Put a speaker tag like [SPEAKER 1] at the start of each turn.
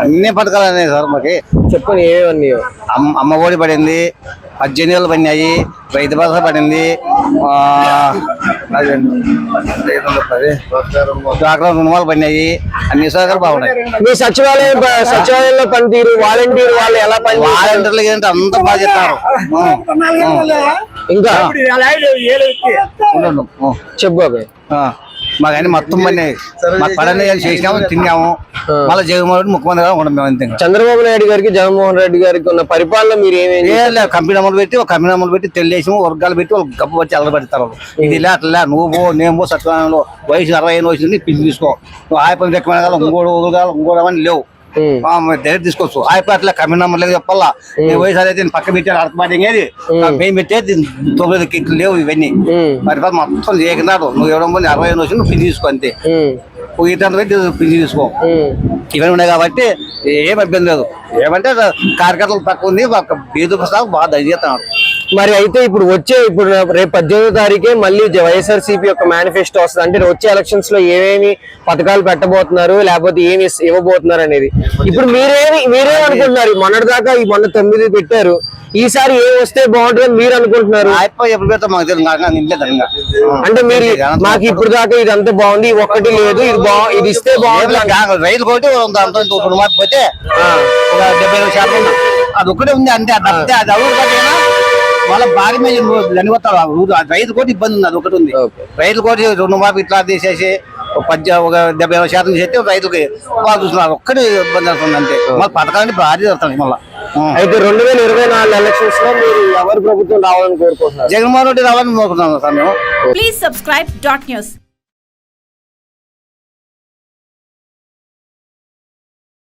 [SPEAKER 1] అన్ని పథకాలు ఉన్నాయి సార్ మాకి.
[SPEAKER 2] చెప్పండి ఏమేమన్నాయో
[SPEAKER 1] అమ్మ అమ్మ ఒడి పడింది పద్దెనిమిది వేలు పడినాయి రైతు భరోసా పడింది డ్వాక్రా రుణాలు పడినాయి అన్ని సౌకర్యాలు బాగున్నాయి.
[SPEAKER 2] మీ సచివాలయం సచివాలయంలో పనితీరు వాలంటీర్ వాళ్ళు ఎలా పని
[SPEAKER 1] వాలంటీర్లు ఏంటి అంత బాగా చెప్తారు
[SPEAKER 2] ఇంకా. చెప్పు బాబాయ్.
[SPEAKER 1] ఆ, మాకు అన్ని మొత్తం పని మాకు పడని చేసినాము తిన్నాము. మళ్ళీ జగన్మోహన్ ముఖ్యమంత్రి గారు ఉండడం మేము అంతే.
[SPEAKER 2] చంద్రబాబు నాయుడు గారికి జగన్మోహన్ రెడ్డి గారికి ఉన్న పరిపాలన మీరు ఏమేమి
[SPEAKER 1] కంపెనీ అమలు పెట్టి ఒక కంపెనీ అమలు పెట్టి తెలియసి వర్గాలు పెట్టి వాళ్ళు గబ్బు వచ్చి అల్లబెడతారు. ఇది ఇలా అట్లా నువ్వు పో నేను పో సత్యనారాయణలో వయసు అరవై ఐదు వయసు పిచ్చి తీసుకో నువ్వు ఆయపని రెక్కమైన కాదు ఇంకోటి ఒకరు కాదు ఇంకోటి లేవు దగ్గర తీసుకోవచ్చు. ఆయప అట్లా అమలు లేదు చెప్పాలా? నీ వయసు అయితే నేను పక్క పెట్టాను అర్థమాటం ఏది? మేము పెట్టేది తొమ్మిది కిట్లు లేవు ఇవన్నీ. మరి మొత్తం చేయకున్నాడు నువ్వు ఇవ్వడం పోనీ అరవై ఐదు వచ్చి నువ్వు పిచ్చి తీసుకో అంతే. ఒక ఇతను పెట్టి పిచ్చి తీసుకో. ఇవన్నీ ఉన్నాయి కాబట్టి ఏం ఇబ్బంది లేదు. ఏమంటే కార్యకర్తలు తక్కువ ఉంది బీదు పుస్తకాలు బాగా దయచేస్తున్నారు
[SPEAKER 2] మరి అయితే ఇప్పుడు వచ్చే ఇప్పుడు రేపు పద్దెనిమిదో తారీఖే మళ్ళీ వైఎస్ఆర్ సిపి యొక్క మేనిఫెస్టో వస్తుంది. అంటే వచ్చే ఎలక్షన్స్లో ఏమేమి పథకాలు పెట్టబోతున్నారు లేకపోతే ఏమి ఇవ్వబోతున్నారు అనేది. ఇప్పుడు మీరేమి మీరేం అనుకుంటున్నారు? మొన్నటి దాకా ఈ మొన్న తొమ్మిది పెట్టారు. ఈసారి ఏం వస్తే బాగుంటుందని మీరు అనుకుంటున్నారు? అంటే మీరు మాకు ఇప్పుడు దాకా ఇది అంతా బాగుంది ఒక్కటి లేదు ఇది బా ఇది ఇస్తే బాగుంటుంది
[SPEAKER 1] రైలు కోటి పోతే డెబ్బై శాతం. అది ఒక్కటే ఉంది అంతే అది పట్టినా వాళ్ళ భారీ మీద లనిపోతారు రైతు కోటి ఇబ్బంది ఉంది అది ఒకటి ఉంది. రైతు కోటి రెండు మార్పు ఇట్లా తీసేసి ఒక పద్య ఒక డెబ్బై శాతం చేస్తే రైతుకి వాళ్ళు చూస్తున్నారు. ఒక్కటి ఇబ్బంది అవుతుంది అంతే. మళ్ళీ పథకాన్ని భారీ జరుగుతుంది మళ్ళీ.
[SPEAKER 2] అయితే రెండు వేల ఇరవై నాలుగు ఎలక్షన్స్లో మీరు ఎవరు ప్రభుత్వం రావాలని కోరుకుంటున్నారు?
[SPEAKER 1] జగన్మోహన్ రెడ్డి రావాలని కోరుకుంటున్నాం సార్ మేము.
[SPEAKER 3] Please subscribe dot news.